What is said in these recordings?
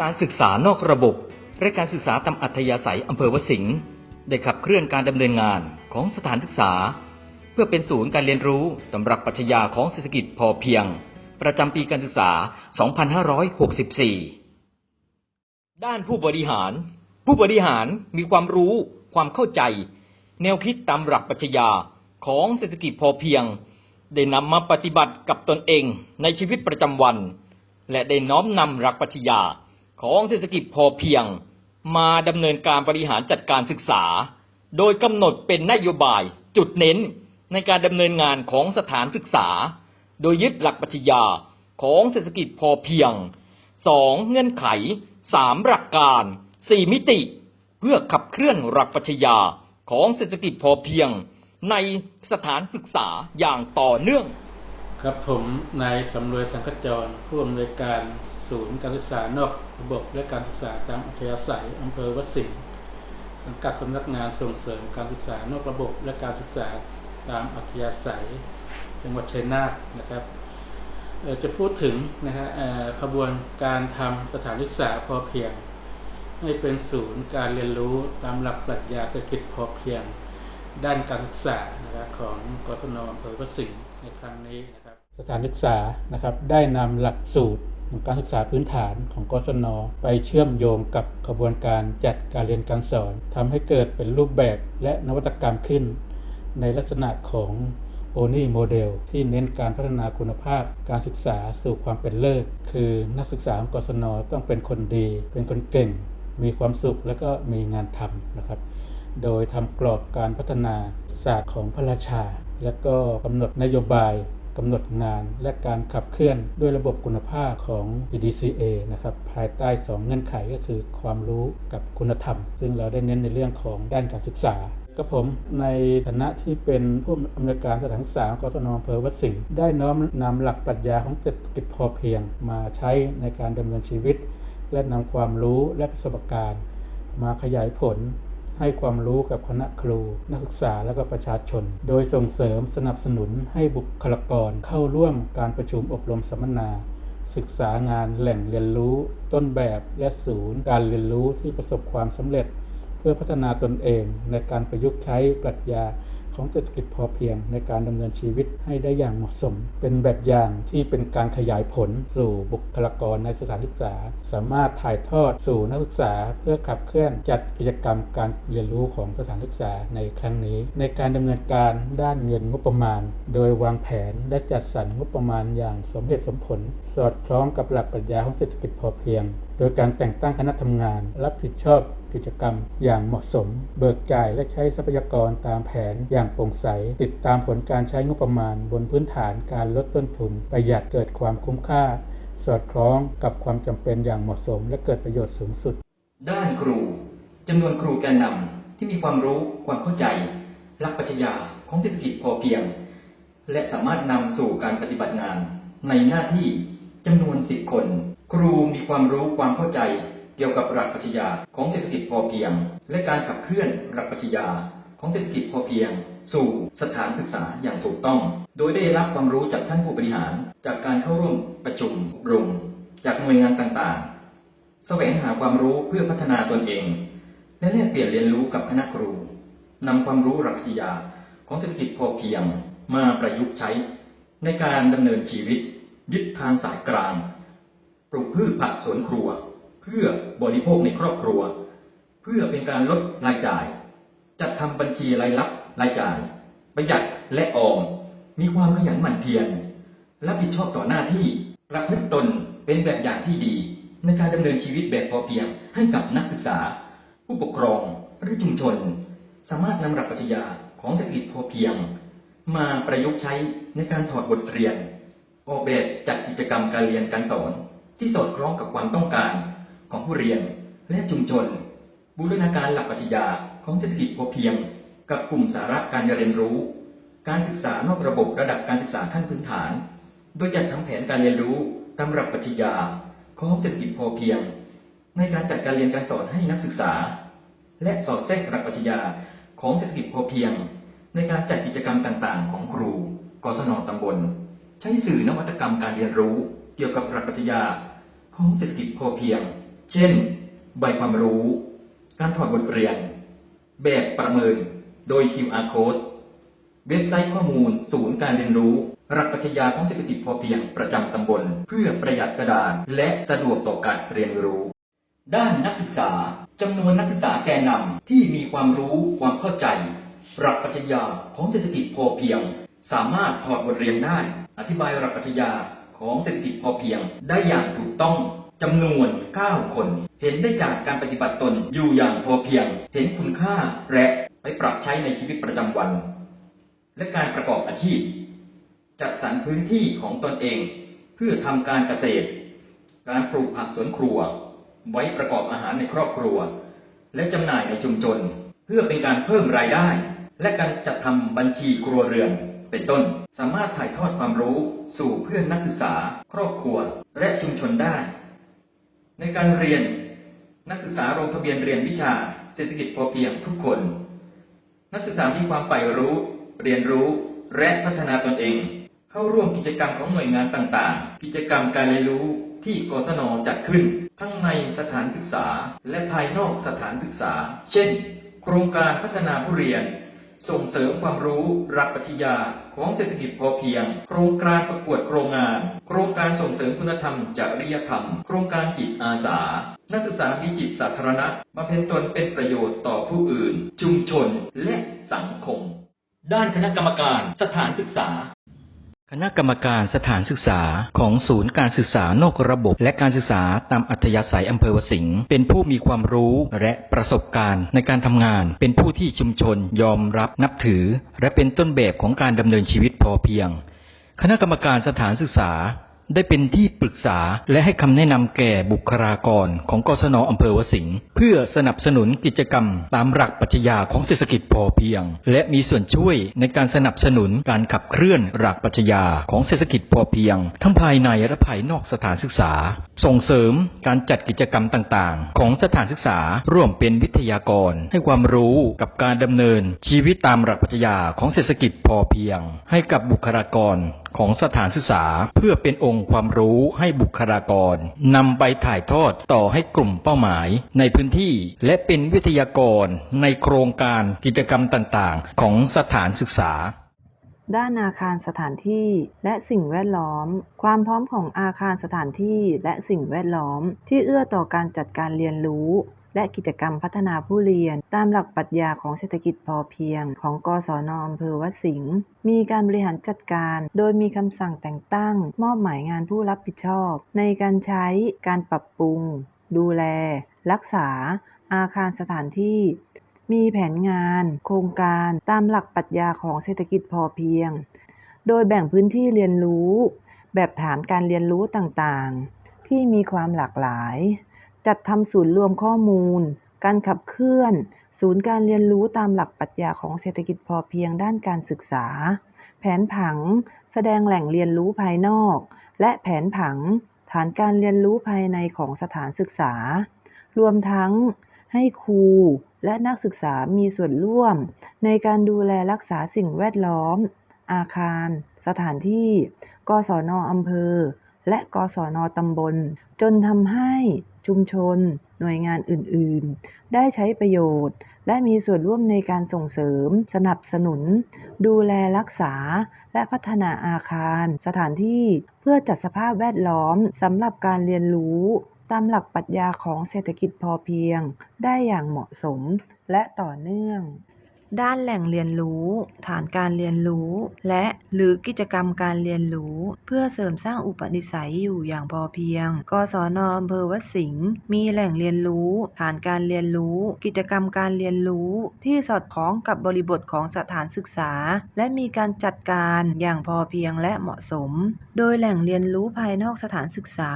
การศึกษานอกระบบและการศึกษาตามอัธยาศัยอำเภอวสิงห์ได้ขับเคลื่อนการดำเนินงานของสถานศึกษา เพื่อเป็นศูนย์การเรียนรู้ตำรับปัชญาของเศรษฐกิจพอเพียง ประจำปีการศึกษา 2564 ด้านผู้บริหาร ผู้บริหารมีความรู้ ความเข้าใจ แนวคิดตามหลักปัชญาของเศรษฐกิจพอเพียง ได้นำมาปฏิบัติกับตนเองในชีวิตประจำวัน และได้น้อมนำหลักปัชญา ของเศรษฐกิจพอเพียงมาดำเนินการบริหารจัดการศึกษา โดยกำหนดเป็นนโยบายจุดเน้นในการดำเนินงานของสถานศึกษา โดยยึดหลักปรัชญาของเศรษฐกิจพอเพียงสองเงื่อนไขสามหลักการสี่มิติ เพื่อขับเคลื่อนหลักปรัชญาของเศรษฐกิจพอเพียง ในสถานศึกษาอย่างต่อเนื่อง ครับผมนายสำรวยสังกจรผู้อำนวยการ ศูนย์การศึกษานอกระบบและการศึกษาตามอัธยาศัยอำเภอวสิงห์สังกัดสำนักงานส่งเสริมการศึกษานอกระบบ และการศึกษาตามอัธยาศัยจังหวัดชัยนาทนะครับจะพูดถึงนะฮะขบวนการทำสถานศึกษาพอเพียง ให้เป็นศูนย์การเรียนรู้ตามหลักปรัชญาเศรษฐกิจพอเพียง ด้านการศึกษานะครับของกศนอำเภอวสิงห์ในครั้งนี้นะครับสถานศึกษานะครับได้นำหลักสูตร ของการศึกษาพื้นฐานของกศน ไปเชื่อมโยงกับกระบวนการจัดการเรียนการสอนทำให้เกิดเป็นรูปแบบและนวัตกรรมขึ้น ในลักษณะของโอนี่โมเดลที่เน้นการพัฒนาคุณภาพการศึกษาสู่ความเป็นเลิศคือนักศึกษาของกศนต้องเป็นคนดี เป็นคนเก่ง มีความสุขและก็มีงานทำนะครับ โดยทำกรอบการพัฒนาศาสตร์ของพระราชา และก็กำหนดนโยบาย กำหนดงานและการขับเคลื่อนด้วยระบบคุณภาพของ EDCA นะครับภายใต้ 2 เงื่อนไขก็คือความรู้กับคุณธรรม ซึ่งเราได้เน้นในเรื่องของด้านการศึกษาก็ผมในฐานะที่เป็นผู้อำนวยการสถานศึกษากศนอำเภอวัดสิงห์ได้น้อมนำหลักปรัชญาของเศรษฐกิจพอเพียง มาใช้ในการดำเนินชีวิต และนำความรู้และประสบการณ์ มาขยายผล ให้ความรู้กับคณะครู นักศึกษาและก็ประชาชน โดยส่งเสริมสนับสนุนให้บุคลากรเข้าร่วมการประชุมอบรมสัมมนา ศึกษางานแหล่งเรียนรู้ ต้นแบบและศูนย์ การเรียนรู้ที่ประสบความสำเร็จ เพื่อพัฒนาตนเองในการประยุกต์ใช้ปรัชญาของเศรษฐกิจพอเพียงในการดำเนินชีวิตให้ได้อย่างเหมาะสม เป็นแบบอย่างที่เป็นการขยายผลสู่บุคลากรในสถานศึกษา สามารถถ่ายทอดสู่นักศึกษา เพื่อขับเคลื่อนจัดกิจกรรมการเรียนรู้ของสถานศึกษาในครั้งนี้ ในการดำเนินการด้านเงินงบประมาณ โดยวางแผนและจัดสรรงบประมาณอย่างสมเหตุสมผล สอดคล้องกับหลักปรัชญาของเศรษฐกิจพอเพียง โดยการแต่งตั้งคณะทำงาน รับผิดชอบกิจกรรมอย่างเหมาะสม เบิกจ่ายและใช้ทรัพยากรตามแผนอย่างโปร่งใส ติดตามผลการใช้งบประมาณ บนพื้นฐานการลดต้นทุน ประหยัดเกิดความคุ้มค่า สอดคล้องกับความจำเป็นอย่างเหมาะสม และเกิดประโยชน์สูงสุด ด้านครูจำนวนครูแกนนำที่มีความรู้ความเข้าใจหลักปรัชญาของเศรษฐกิจพอเพียง และสามารถนำสู่การปฏิบัติงาน ในหน้าที่จำนวนสิบคน ครูมีความรู้ความเข้าใจเกี่ยวกับหลักปรัชญาของเศรษฐกิจพอเพียง และการขับเคลื่อนหลักปรัชญาของเศรษฐกิจพอเพียง สู่สถานศึกษาอย่างถูกต้อง โดยได้รับความรู้จากท่านผู้บริหาร จากการเข้าร่วมประชุมอบรม จากหน่วยงานต่างๆ แสวงหาความรู้เพื่อพัฒนาตนเอง และแลกเปลี่ยนเรียนรู้กับคณะครูนำความรู้หลักปรัชญาของเศรษฐกิจพอเพียงมาประยุกต์ใช้ ในการดำเนินชีวิต ยึดทางสายกลาง ปลูกพืชผักสวนครัว เพื่อบริโภคในครอบครัว เพื่อเป็นการลดรายจ่าย จัดทำบัญชีรายรับ รายจ่าย ประหยัดและออม มีความขยันหมั่นเพียรรับผิดชอบต่อหน้าที่ประพฤติตนเป็นแบบอย่างที่ดี ในการดำเนินชีวิตแบบพอเพียงให้กับนักศึกษา ผู้ปกครองหรือชุมชน สามารถนำหลักปรัชญาของเศรษฐกิจพอเพียง มาประยุกต์ใช้ในการถอดบทเรียน ออกแบบจัดกิจกรรมการเรียนการสอน ที่สอดคล้องกับความต้องการของผู้เรียนและชุมชน บูรณาการหลักปรัชญาของเศรษฐกิจพอเพียง กับกลุ่มสาระการเรียนรู้ การศึกษานอกระบบระดับการศึกษาขั้นพื้นฐาน โดยจัดทำแผนการเรียนรู้ตามหลักปรัชญาของเศรษฐกิจพอเพียง ในการจัดการเรียนการสอนให้นักศึกษา และสอดแทรกหลักปรัชญาของเศรษฐกิจพอเพียง ในการจัดกิจกรรมต่างๆ ของครูกศนตำบล ใช้สื่อนวัตกรรมการเรียนรู้เกี่ยวกับหลักปรัชญาของเศรษฐกิจพอเพียง เช่น ใบความรู้ การถอดบทเรียน แบบประเมิน โดย QR code เว็บไซต์ข้อมูล ศูนย์การเรียนรู้ หลักปรัชญาของเศรษฐกิจพอเพียงประจำตำบล เพื่อประหยัดกระดาษและสะดวกต่อการเรียนรู้ ด้านนักศึกษาจำนวนนักศึกษาแกนนำที่มีความรู้ความเข้าใจ หลักปรัชญาของเศรษฐกิจพอเพียง สามารถถอดบทเรียนได้ อธิบายหลักปรัชญาของเศรษฐกิจพอเพียงได้อย่างถูกต้องจำนวน 9 คน เห็นได้จากการปฏิบัติตนอยู่อย่างพอเพียง เห็นคุณค่าและ ไปปรับใช้ในชีวิตประจำวัน และการประกอบอาชีพ จัดสรรพื้นที่ของตนเอง เพื่อทำการเกษตร การปลูกผักสวนครัว ไว้ประกอบอาหารในครอบครัว และจำหน่ายในชุมชน เพื่อเป็นการเพิ่มรายได้ และการจัดทำบัญชีครัวเรือน เป็นต้น สามารถถ่ายทอดความรู้สู่เพื่อนนักศึกษา ครอบครัว และชุมชนได้ ในการเรียนนักศึกษาลงทะเบียนเรียนวิชาเศรษฐกิจพอเพียงทุกคน นักศึกษามีความใฝ่รู้ เรียนรู้ และพัฒนาตนเอง เข้าร่วมกิจกรรมของหน่วยงานต่างๆ กิจกรรมการเรียนรู้ที่กศนจัดขึ้น ทั้งในสถานศึกษา และภายนอกสถานศึกษา เช่น โครงการพัฒนาผู้เรียน ส่งเสริมความรู้หลักปรัชญาของเศรษฐกิจพอเพียง โครงการประกวดโครงงาน โครงการส่งเสริมคุณธรรมจริยธรรม โครงการจิตอาสา นักศึกษามีจิตสาธารณะมาเป็นตนเป็นประโยชน์ต่อผู้อื่น ด้านคณะกรรมการสถานศึกษา คณะกรรมการสถานศึกษาของศูนย์การศึกษานอกระบบ และการศึกษาตามอัธยาศัยอำเภอวสิงห์เป็นผู้มีความรู้และประสบการณ์ในการทำงาน เป็นผู้ที่ชุมชนยอมรับนับถือ และเป็นต้นแบบของการดำเนินชีวิตพอเพียง คณะกรรมการสถานศึกษา ได้เป็นที่ปรึกษาและให้คำแนะนำแก่บุคลากรของกศนอำเภอวสิงห์เพื่อสนับสนุนกิจกรรม ตามหลักปรัชญาของเศรษฐกิจพอเพียง และมีส่วนช่วยในการสนับสนุนการขับเคลื่อนหลักปรัชญาของเศรษฐกิจพอเพียง ทั้งภายในและภายนอกสถานศึกษา ส่งเสริมการจัดกิจกรรมต่างๆ ของสถานศึกษาร่วมเป็นวิทยากร ให้ความรู้กับการดำเนินชีวิตตามหลักปรัชญาของเศรษฐกิจพอเพียง ให้กับบุคลากร ของสถานศึกษา เพื่อเป็นองค์ความรู้ให้บุคลากรนำไปถ่ายทอดต่อให้กลุ่มเป้าหมาย ในพื้นที่และเป็นวิทยากรในโครงการกิจกรรมต่างๆ ของสถานศึกษาด้านอาคารสถานที่และสิ่งแวดล้อม ความพร้อมของอาคารสถานที่และสิ่งแวดล้อม ที่เอื้อต่อการจัดการเรียนรู้ และกิจกรรมพัฒนาผู้เรียน ตามหลักปรัชญาของเศรษฐกิจพอเพียง ของกศนอำเภอวัดสิงห์มีการบริหารจัดการ โดยมีคำสั่งแต่งตั้ง มอบหมายงานผู้รับผิดชอบ ในการใช้การปรับปรุง ดูแล รักษา อาคารสถานที่มีแผนงาน โครงการตามหลักปรัชญาของเศรษฐกิจพอเพียง โดยแบ่งพื้นที่เรียนรู้ แบบฐานการเรียนรู้ต่างๆ ที่มีความหลากหลาย จัดทำศูนย์รวมข้อมูล การขับเคลื่อน ศูนย์การเรียนรู้ตามหลักปรัชญาของเศรษฐกิจพอเพียงด้านการศึกษา แผนผัง แสดงแหล่งเรียนรู้ภายนอก และแผนผัง ฐานการเรียนรู้ภายในของสถานศึกษา รวมทั้งให้ครูและนักศึกษามีส่วนร่วม ในการดูแลรักษาสิ่งแวดล้อม อาคาร สถานที่ กศนอำเภอ และกศนตำบล จนทำให้ ชุมชน หน่วยงานอื่นๆ ได้ใช้ประโยชน์ และมีส่วนร่วมในการส่งเสริม สนับสนุน ดูแลรักษา และพัฒนาอาคาร สถานที่เพื่อจัดสภาพแวดล้อมสำหรับการเรียนรู้ ตามหลักปรัชญาของเศรษฐกิจพอเพียง ได้อย่างเหมาะสมและต่อเนื่อง ด้านแหล่งเรียนรู้ ฐานการเรียนรู้ และหรือกิจกรรมการเรียนรู้ เพื่อเสริมสร้างอุปนิสัยอยู่อย่างพอเพียง กศนอำเภอวัดสิงห์มีแหล่งเรียนรู้ ฐานการเรียนรู้ กิจกรรมการเรียนรู้ ที่สอดคล้องกับบริบทของสถานศึกษา และมีการจัดการอย่างพอเพียงและเหมาะสม โดยแหล่งเรียนรู้ภายนอกสถานศึกษา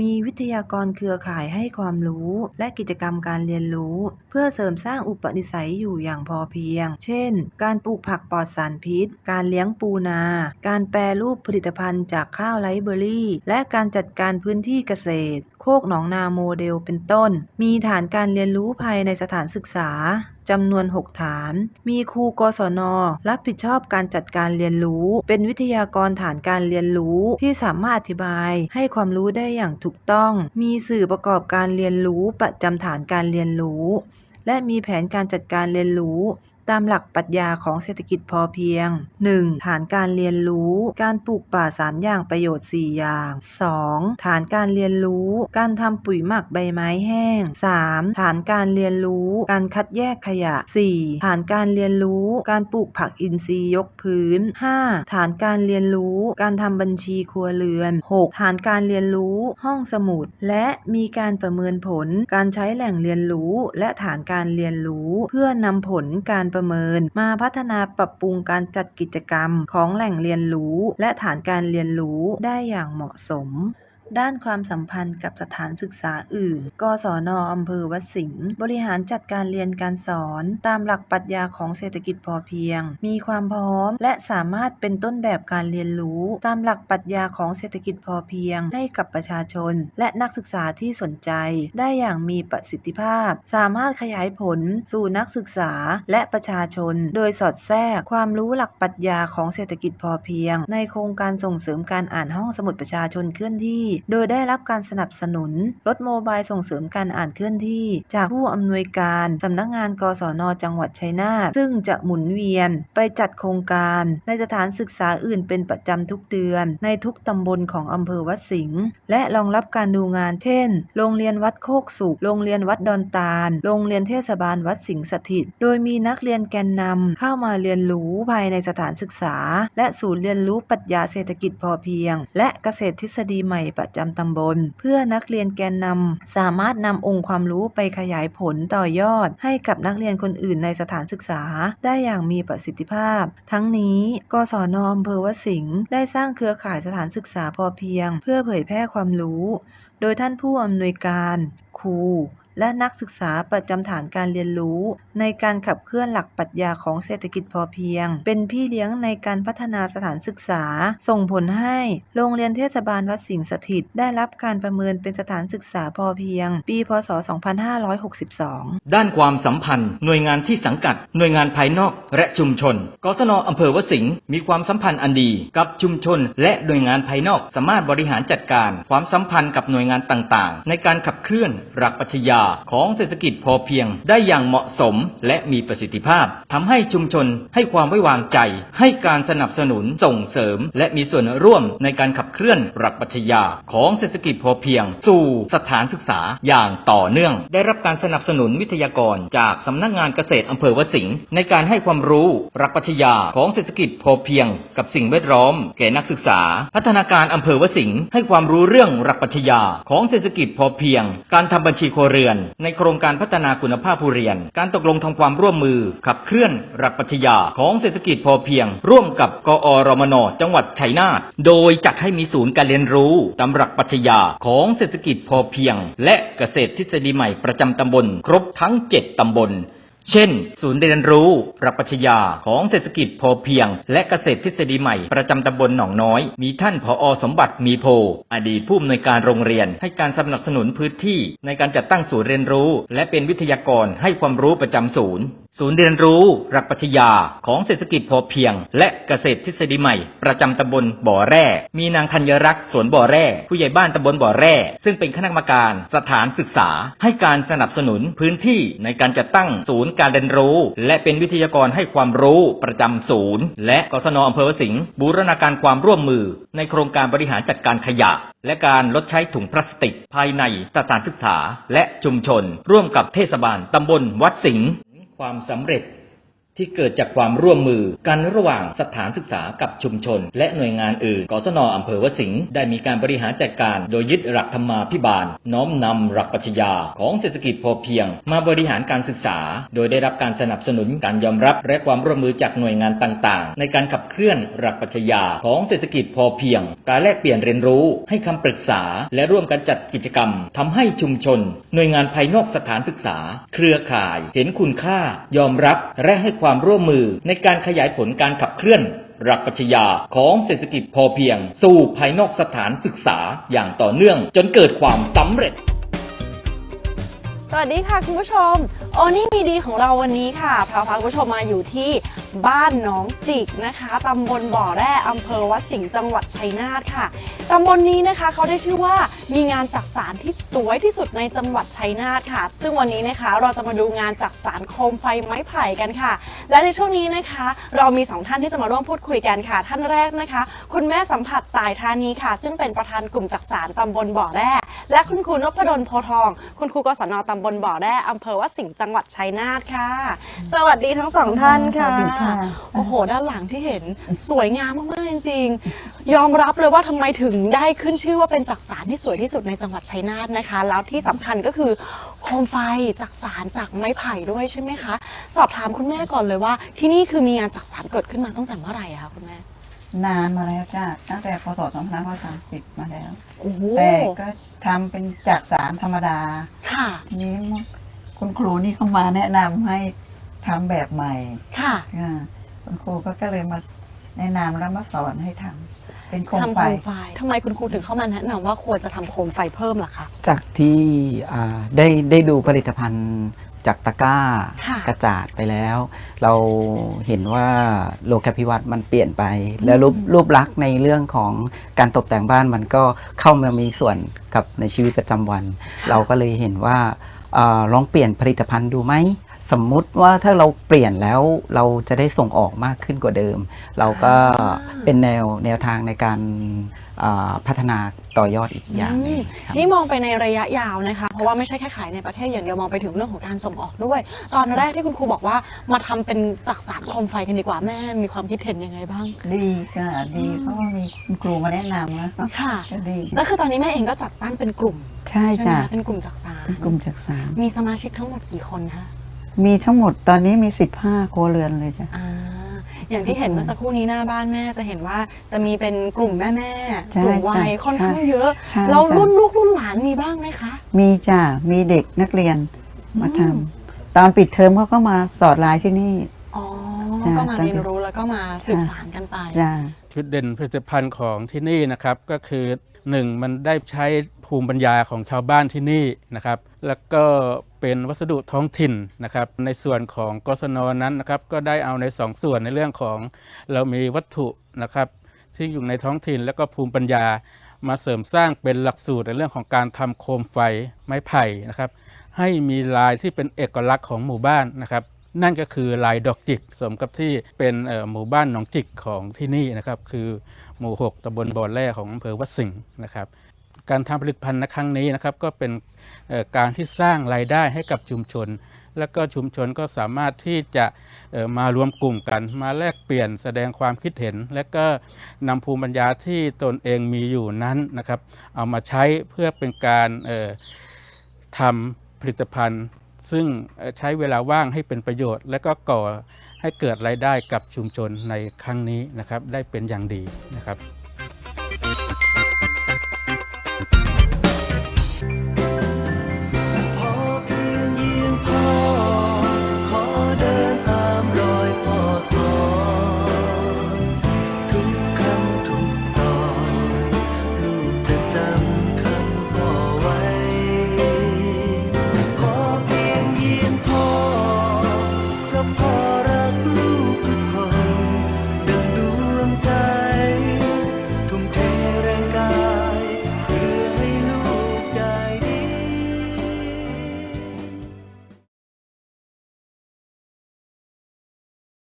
มีวิทยากรเครือข่ายให้ความรู้ และกิจกรรมการเรียนรู้ เพื่อเสริมสร้างอุปนิสัยอยู่อย่างพอเพียงเช่น การปลูกผักปลอดสารพิษ การเลี้ยงปูนา การแปรรูปผลิตภัณฑ์จากข้าวไรเบอร์รี่ และการจัดการพื้นที่เกษตร โคกหนองนาโมเดลเป็นต้น มีฐานการเรียนรู้ภายในสถานศึกษาจำนวน 6 ฐาน มีครูกศน รับผิดชอบการจัดการเรียนรู้ เป็นวิทยากรฐานการเรียนรู้ที่สามารถอธิบายให้ความรู้ได้อย่างถูกต้อง มีสื่อประกอบการเรียนรู้ประจำฐานการเรียนรู้ และมีแผนการจัดการเรียนรู้ ตามหลักปรัชญาของเศรษฐกิจพอเพียง 1. ฐานการเรียนรู้ การปลูกป่า 3 อย่างประโยชน์ 4 อย่าง 2. ฐานการเรียนรู้ การทำปุ๋ยหมักใบไม้แห้ง 3. ฐานการเรียนรู้ การคัดแยกขยะ 4. ฐานการเรียนรู้ การปลูกผักอินทรีย์ยกพื้น 5. ฐานการเรียนรู้ การทำบัญชีครัวเรือน 6. ฐานการเรียนรู้ ห้องสมุด และมีการประเมินผล การใช้แหล่งเรียนรู้ และฐานการเรียนรู้ เพื่อนำผลการประเมิน มาพัฒนาปรับปรุงการจัดกิจกรรมของแหล่งเรียนรู้ และฐานการเรียนรู้ได้อย่างเหมาะสม ด้านความสัมพันธ์กับสถานศึกษาอื่น กศนอำเภอวัดสิงห์บริหารจัดการเรียนการสอน ตามหลักปรัชญาของเศรษฐกิจพอเพียง มีความพร้อม และสามารถเป็นต้นแบบการเรียนรู้ ตามหลักปรัชญาของเศรษฐกิจพอเพียง ให้กับประชาชน และนักศึกษาที่สนใจ ได้อย่างมีประสิทธิภาพ สามารถขยายผลสู่นักศึกษาและประชาชน โดยสอดแทรกความรู้หลักปรัชญาของเศรษฐกิจพอเพียง ในโครงการส่งเสริมการอ่านห้องสมุดประชาชนเคลื่อนที่โดยได้รับการสนับสนุน รถโมบายส่งเสริมการอ่านเคลื่อนที่ จากผู้อำนวยการสำนักงาน กศน จังหวัดชัยนาทซึ่งจะหมุนเวียนไปจัดโครงการ ในสถานศึกษาอื่นเป็นประจำทุกเดือน ในทุกตำบลของอำเภอวัดสิงห์และรองรับการดูงานเช่น โรงเรียนวัดโคกสุขโรงเรียนวัดดอนตาล โรงเรียนเทศบาลวัดสิงห์สถิต โดยมีนักเรียนแกนนำเข้ามาเรียนรู้ภายในสถานศึกษา และศูนย์เรียนรู้ปรัชญาเศรษฐกิจพอเพียง และเกษตรทฤษฎีใหม่ประจำตำบล เพื่อนักเรียนแกนนำสามารถนำองค์ความรู้ไปขยายผลต่อยอด ให้กับนักเรียนคนอื่นในสถานศึกษา ได้อย่างมีประสิทธิภาพ ทั้งนี้กศนอำเภอวสิงห์ได้สร้างเครือข่ายสถานศึกษาพอเพียง เพื่อเผยแพร่ความรู้ โดยท่านผู้อำนวยการครู และนักศึกษาประจำฐานการเรียนรู้ ในการขับเคลื่อนหลักปรัชญาของเศรษฐกิจพอเพียง เป็นพี่เลี้ยงในการพัฒนาสถานศึกษา ส่งผลให้โรงเรียนเทศบาลวัดสิงห์สถิต ได้รับการประเมินเป็นสถานศึกษาพอเพียง ปี พศ 2562 ด้านความสัมพันธ์ หน่วยงานที่สังกัด หน่วยงานภายนอก และชุมชน กศนอำเภอวสิงห์มีความสัมพันธ์อันดีกับชุมชน และหน่วยงานภายนอกสามารถบริหารจัดการ ความสัมพันธ์กับหน่วยงานต่างๆ ในการขับเคลื่อนหลักปรัชญาของเศรษฐกิจพอเพียง ได้อย่างเหมาะสมและมีประสิทธิภาพทำให้ชุมชนให้ความไว้วางใจ ให้การสนับสนุนส่งเสริม และมีส่วนร่วมในการขับเคลื่อนหลักปรัชญาของเศรษฐกิจพอเพียง สู่สถานศึกษาอย่างต่อเนื่อง ได้รับการสนับสนุนวิทยากรจากสำนักงานเกษตรอำเภอวสิงห์ในการให้ความรู้หลักปรัชญาของเศรษฐกิจพอเพียง กับสิ่งแวดล้อม แก่นักศึกษา พัฒนาการอำเภอวสิงห์ให้ความรู้เรื่องหลักปรัชญาของเศรษฐกิจพอเพียง การทำบัญชีครัวเรือนในโครงการพัฒนาคุณภาพผู้เรียน การตกลงทำความร่วมมือ ขับเคลื่อนหลักปรัชญาของเศรษฐกิจพอเพียง ร่วมกับกอรมน จังหวัดชัยนาทโดยจัดให้มีศูนย์การเรียนรู้ตำรักปรัชญาของเศรษฐกิจพอเพียง และเกษตรทฤษฎีใหม่ประจำตำบล ครบทั้ง 7ตำบล เช่น ศูนย์เรียนรู้หลักปรัชญาของเศรษฐกิจพอเพียง และเกษตรทฤษฎีใหม่ ประจำตำบลหนองน้อย มีท่านผอสมบัติมีโพ อดีตผู้อำนวยการโรงเรียน ให้การสนับสนุนพื้นที่ ในการจัดตั้งศูนย์เรียนรู้ และเป็นวิทยากรให้ความรู้ประจำศูนย์ ศูนย์เรียนรู้หลักปรัชญาของเศรษฐกิจพอเพียง และเกษตรทฤษฎีใหม่ ประจำตำบลบ่อแร่ มีนางธัญรักษ์สวนบ่อแร่ ผู้ใหญ่บ้านตำบลบ่อแร่ ซึ่งเป็นคณะกรรมการสถานศึกษา ให้การสนับสนุนพื้นที่ในการจัดตั้งศูนย์การเรียนรู้ และเป็นวิทยากรให้ความรู้ประจำศูนย์ และกศนอำเภอวสิงห์บูรณาการความร่วมมือ ในโครงการบริหารจัดการขยะ และการลดใช้ถุงพลาสติก ภายในสถานศึกษา และชุมชน ร่วมกับเทศบาลตำบลวัดสิงห์ ความสำเร็จ ที่เกิดจากความร่วมมือกันระหว่างสถานศึกษากับชุมชน และหน่วยงานอื่น กศนอำเภอวสิงห์ได้มีการบริหารจัดการ โดยยึดหลักธรรมาภิบาล น้อมนำหลักปรัชญาของเศรษฐกิจพอเพียง มาบริหารการศึกษา โดยได้รับการสนับสนุนการยอมรับ และความร่วมมือจากหน่วยงานต่างๆ ในการขับเคลื่อนหลักปรัชญาของเศรษฐกิจพอเพียง การแลกเปลี่ยนเรียนรู้ให้คำปรึกษา และร่วมกันจัดกิจกรรมทำให้ชุมชน หน่วยงานภายนอกสถานศึกษา เครือข่าย เห็นคุณค่า ยอมรับและให้ความร่วมมือในการขยายผลการขับเคลื่อนหลักปรัชญาของเศรษฐกิจพอเพียง สู่ภายนอกสถานศึกษาอย่างต่อเนื่องจนเกิดความสำเร็จ สวัสดีค่ะคุณผู้ชม โอนี่มีดีของเราวันนี้ค่ะพาพาคุณผู้ชมมาอยู่ที่บ้านหนองจิกนะคะตำบลบ่อแร่อำเภอวัดสิงห์จังหวัดชัยนาทค่ะตำบลนี้นะคะเขาได้ชื่อว่ามีงานจักสารที่สวยที่สุดในจังหวัดชัยนาทค่ะ ซึ่งวันนี้นะคะเราจะมาดูงานจักสารโคมไฟไม้ไผ่กันค่ะ และในช่วงนี้นะคะ เรามีสองท่านที่จะมาร่วมพูดคุยกันค่ะ ท่านแรกนะคะ คุณแม่สัมผัสตายธานีค่ะ ซึ่งเป็นประธานกลุ่มจักสารตำบลบ่อแร่และคุณครูนพดลโพทอง คุณครูกศนตำบลบ่อแร่อำเภอวัดสิงห์จังหวัดชัยนาทค่ะ สวัสดีทั้งสองท่านค่ะ สวัสดีค่ะ โอ้โห ด้านหลังที่เห็นสวยงามมากๆจริงๆ ยอมรับเลยว่าทำไมถึงได้ขึ้นชื่อว่าเป็นจักสารที่สวยที่สุดในจังหวัดชัยนาทนะคะ แล้วที่สำคัญก็คือโคมไฟจักสารจากไม้ไผ่ด้วยใช่ไหมคะ สอบถามคุณแม่ก่อนเลยว่า ที่นี่คือมีงานจักสารเกิดขึ้นมาตั้งแต่เมื่อไหร่อะคะคุณแม่ นานมาแล้วจ้ะตั้งแต่พศ2530มาแล้ว โอ้โหแต่ก็ทำเป็นจากสารธรรมดา ค่ะ ทีนี้คุณครูนี่เข้ามาแนะนำให้ทำแบบใหม่ค่ะ อ่าคุณครูก็ก็เลยมาแนะนำแล้วมาสอนให้ทำเป็นโคมทำไฟโคมไฟทำไมคุณครูถึงเข้ามาแนะนำว่าควรจะทำโคมไฟเพิ่มล่ะคะ จากที่อ่าได้ได้ดูผลิตภัณฑ์ จากตะกร้าค่ะกระจาดไปแล้ว เราเห็นว่าโลกาภิวัตน์มันเปลี่ยนไป แล้วรูปรูปลักษณ์ในเรื่องของการตกแต่งบ้านมันก็เข้ามามีส่วนกับในชีวิตประจำวัน เราก็เลยเห็นว่าอาลองเปลี่ยนผลิตภัณฑ์ดูไหม สมมุติว่าถ้าเราเปลี่ยนแล้วเราจะได้ส่งออกมากขึ้นกว่าเดิม เราก็เป็นแนวแนวทางในการอ่าพัฒนาต่อยอดอีกอย่างหนึงครับนี่มองไปในระยะยาวนะคะ เพราะว่าไม่ใช่แค่ขายในประเทศอย่างเดียวมองไปถึงเรื่องของการส่งออกด้วย ตอนแรกที่คุณครูบอกว่ามาทำเป็นจักสารโคมไฟกันดีกว่าแม่มีความคิดเห็นยังไงบ้าง ดีค่ะดีเพราะว่ามีคุณครูมาแนะนำนะค่ะก็ดีแล้วคือตอนนี้แม่เองก็จัดตั้งเป็นกลุ่ม ใช่ใช่ไหมจ้ะเป็นกลุ่มจักสารเป็นกลุ่มจากสารมีสมาชิกทั้งหมดกี่คนคะ มีทั้งหมดตอนนี้มี 15ครัวเรือนเลยจ้ะ อ่าอย่างที่เห็นเมื่อสักครู่นี้หน้าบ้านแม่จะเห็นว่าจะมีเป็นกลุ่มแม่แม่ๆใช่สูงวัยใช่ค่อนข้างใช่เยอะใช่แล้วใช่ รุ่นลูกรุ่นหลานมีบ้างไหมคะ มีจ้ะมีเด็กนักเรียนมาทำตอนปิดเทอมเขาก็มาสอดลายที่นี่ อ๋อจ้ะก็มาตอนเรียนรู้แล้วก็มาสืบสานกันไป จ้ะ จุดเด่นผลิตภัณฑ์ของที่นี่นะครับก็คือหนึ่งมันได้ใช้ ภูมิปัญญาของชาวบ้านที่นี่นะครับ แล้วก็เป็นวัสดุท้องถิ่นนะครับ ในส่วนของกศนนั้นนะครับ ก็ได้เอาในสองส่วนในเรื่องของเรามีวัตถุนะครับ ที่อยู่ในท้องถิ่น แล้วก็ภูมิปัญญามาเสริมสร้างเป็นหลักสูตรในเรื่องของการทำโคมไฟไม้ไผ่นะครับ ให้มีลายที่เป็นเอกลักษณ์ของหมู่บ้านนะครับ นั่นก็คือลายดอกจิก สมกับที่เป็นหมู่บ้านหนองจิกของที่นี่นะครับ คือหมู่ 6ตำบลบ่อแร่ของอำเภอวัดสิงห์นะครับ การทำผลิตภัณฑ์ในครั้งนี้นะครับก็เป็นการที่สร้างรายได้ให้กับชุมชน แล้วก็ชุมชนก็สามารถที่จะมารวมกลุ่มกัน มาแลกเปลี่ยนแสดงความคิดเห็น และก็นำภูมิปัญญาที่ตนเองมีอยู่นั้นนะครับ เอามาใช้เพื่อเป็นการทำผลิตภัณฑ์ ซึ่งใช้เวลาว่างให้เป็นประโยชน์ และก็ก่อให้เกิดรายได้กับชุมชนในครั้งนี้นะครับ ได้เป็นอย่างดีนะครับ